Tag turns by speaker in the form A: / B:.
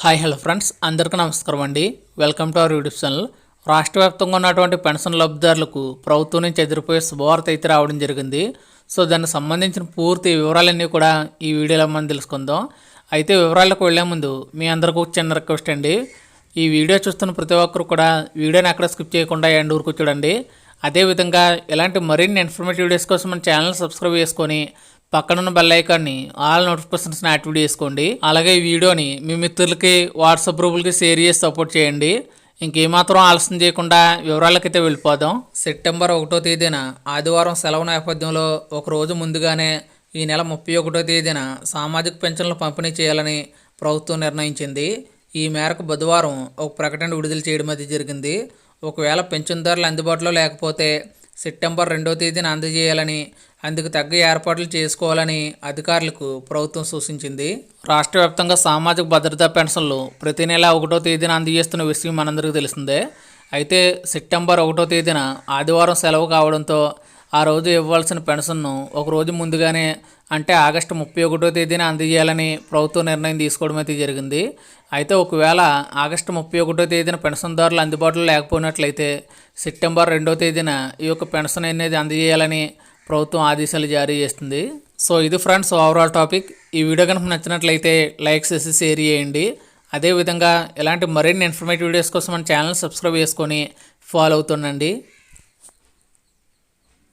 A: Hi hello friends అందరికీ నమస్కారం అండి. Welcome to our YouTube channel రాష్ట్ర వ్యాప్తంగా ఉన్నటువంటి పెన్షన్ లబ్ధిదారులకు ప్రభుత్వం నుంచి ఎదిరిపోయే శుభవార్త అయితే రావడం జరిగింది. సో దానికి సంబంధించిన పూర్తి వివరాలన్నీ కూడా ఈ వీడియోలో మనం తెలుసుకుందాం. అయితే వివరాలకు వెళ్ళే ముందు మీ అందరికీ ఒక చిన్న రిక్వెస్ట్ అండి. ఈ వీడియో చూస్తున్న ప్రతి ఒక్కరు కూడా వీడియోని అక్కడ స్కిప్ చేయకుండా ఎండ్ ఊరుకు చూడండి. అదేవిధంగా ఇలాంటి మరిన్ని ఇన్ఫర్మేటివ్ వీడియోస్ కోసం మన ఛానల్ సబ్స్క్రైబ్ చేసుకొని పక్కనున్న బెల్ ఐకాన్ని ఆల్ నోటిఫికేషన్స్ని యాక్టివేట్ చేసుకోండి. అలాగే ఈ వీడియోని మీ మిత్రులకి వాట్సాప్ గ్రూపులకి షేర్ చేసి సపోర్ట్ చేయండి. ఇంకేమాత్రం ఆలస్యం చేయకుండా వివరాలకైతే వెళ్ళిపోదాం. సెప్టెంబర్ ఒకటో తేదీన ఆదివారం సెలవు నేపథ్యంలో ఒక రోజు ముందుగానే ఈ నెల ముప్పై ఒకటో తేదీన సామాజిక పెన్షన్లు పంపిణీ చేయాలని ప్రభుత్వం నిర్ణయించింది. ఈ మేరకు బుధవారం ఒక ప్రకటన విడుదల చేయడం అది జరిగింది. ఒకవేళ పెన్షన్దారులు అందుబాటులో లేకపోతే సెప్టెంబర్ రెండో తేదీన అందజేయాలని అందుకు తగ్గ ఏర్పాట్లు చేసుకోవాలని అధికారులకు ప్రభుత్వం సూచించింది. రాష్ట్ర వ్యాప్తంగా సామాజిక భద్రతా పెన్షన్లు ప్రతి నెల ఒకటో తేదీన అందజేస్తున్న విషయం మనందరికీ తెలిసిందే. అయితే సెప్టెంబర్ ఒకటో తేదీన ఆదివారం సెలవు కావడంతో ఆ రోజు ఇవ్వాల్సిన పెన్షన్ను ఒక రోజు ముందుగానే అంటే ఆగస్టు ముప్పై ఒకటో తేదీన అందజేయాలని ప్రభుత్వం నిర్ణయం తీసుకోవడం అయితే జరిగింది. అయితే ఒకవేళ ఆగస్టు ముప్పై ఒకటో తేదీన పెన్షన్దారులు అందుబాటులో లేకపోయినట్లయితే సెప్టెంబర్ రెండో తేదీన ఈ యొక్క పెన్షన్ అనేది అందజేయాలని ప్రభుత్వం ఆదేశాలు జారీ చేస్తుంది. సో ఇది ఫ్రెండ్స్ ఓవరాల్ టాపిక్ ఈ వీడియో కనుక నచ్చినట్లయితే లైక్ చేసి షేర్ చేయండి. అదేవిధంగా ఇలాంటి మరిన్ని ఇన్ఫర్మేటివ్ వీడియోస్ కోసం మన ఛానల్ సబ్స్క్రైబ్ చేసుకొని ఫాలో అవుతుండండి.